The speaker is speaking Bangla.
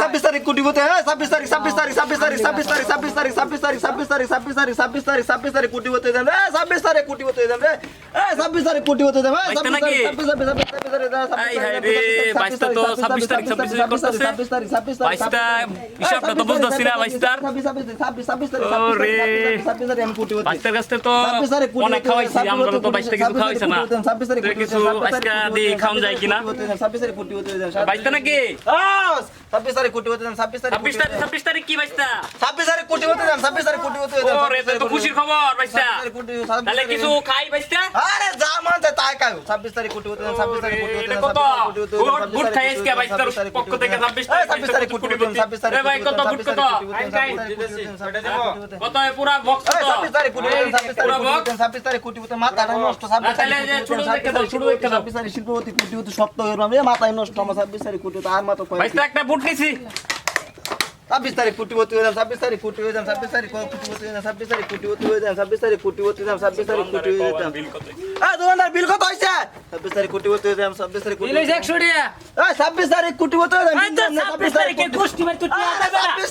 ছাব্বিশ তারিখ কোটি হতে হ্যাঁ ছাব্বিশ তারিখ ছাব্বিশ তারিখ ছাব্বিশ তারিখ ছাব্বিশ তারিখ ছাব্বিশ তারিখ ছাব্বিশ তারিখ ছাব্বিশ তারিখ ছাব্বিশ তারিখ ছাব্বিশ তারিখ ছাব্বিশ তারিখ কোটি হতে দেন রে ছাব্বিশ তারিখ কোটি হতে দেন রে ছাব্বিশ তারিখ কোটি হতে দেন? ছাব্বিশ তারিখ আই হায় রে, বাইশটা তো ছাব্বিশ তারিখ, ছাব্বিশ তারিখ করতেছে। ছাব্বিশ তারিখ ছাব্বিশ তারিখ বাইশটা হিসাবটা তো বুঝতেছি না, বাইশটার। ছাব্বিশ ছাব্বিশ ছাব্বিশ ছাব্বিশ তারিখ ও রে। ছাব্বিশ তারিখ আমি কোটি হতে বাচ্চার কাছ থেকে তো ছাব্বিশ তারিখ কোটি অনেক হতে খাওয়াইছি ছাব্বিশ আমরা তো তারিখ বাইশটা কিছু ছাব্বিশ খাওয়াইছে না তারিখ ছাব্বিশ তারিখ তো কিছু আজকে দিয়ে খাওয়ান যায় কিনা ছাব্বিশ তারিখ কোটি হতে দেন! ছাব্বিশ তারিখ কোটি হতে দেন ছাব্বিশ তারিখ ছাব্বিশ তারিখ কি বাইসটা ছাব্বিশ তারিখ কোটি হতে দেন ছাব্বিশ তারিখ কোটি হতে দেন তো খুশির খবর বাইসটা তাহলে কিছু খাই বাইসটা আরে যা মান চাই তাই খাও ছাব্বিশ তারিখ কোটি হতে দেন ছাব্বিশ তারিখ কোটি হতে কত গুড খাই আজকে পক্ষ থেকে ছাব্বিশ তারিখ ছাব্বিশ তারিখ কোটি হতে ছাব্বিশ তারিখ ভাই কত গুড কত কত পুরা বক্স কত ছাব্বিশ তারিখ কোটি হতে ছাব্বিশ তারিখ কোটি হতে মাথা নষ্ট ছাব্বিশ তারিখ ছোট দেখে দাও ছোট দেখে দাও ছাব্বিশ তারিখ শিল্পপতি কোটি হতে সপ্তাহ মাথায় নষ্ট আমার ছাব্বিশ তারিখ কোটি হতে আর মাত্র একটা খাইছি ছাব্বিশ তারিখ কুটিপতি হয়ে যাম ছাব্বিশ তারিখ কুটি হয়ে যাম ছাব্বিশ তারিখ কুটিপতি হয়ে যাম ছাব্বিশ তারিখ কুটিপতি হয়ে যাম ছাব্বিশ তারিখ কুটিপতি যাম ছাব্বিশ তারিখ কুটি হয়ে যাম হ্যাঁ দোকানদার বিল কত হয়েছে ছাব্বিশ তারিখ কুটিপতি হয়ে যাম ছাব্বিশ তারিখ কুটি একশো টাকা হ্যাঁ ছাব্বিশ তারিখ কুটিপতি হয়ে যাম ছাব্বিশ তারিখে গোষ্ঠী মারি কুটি ছাব্বিশ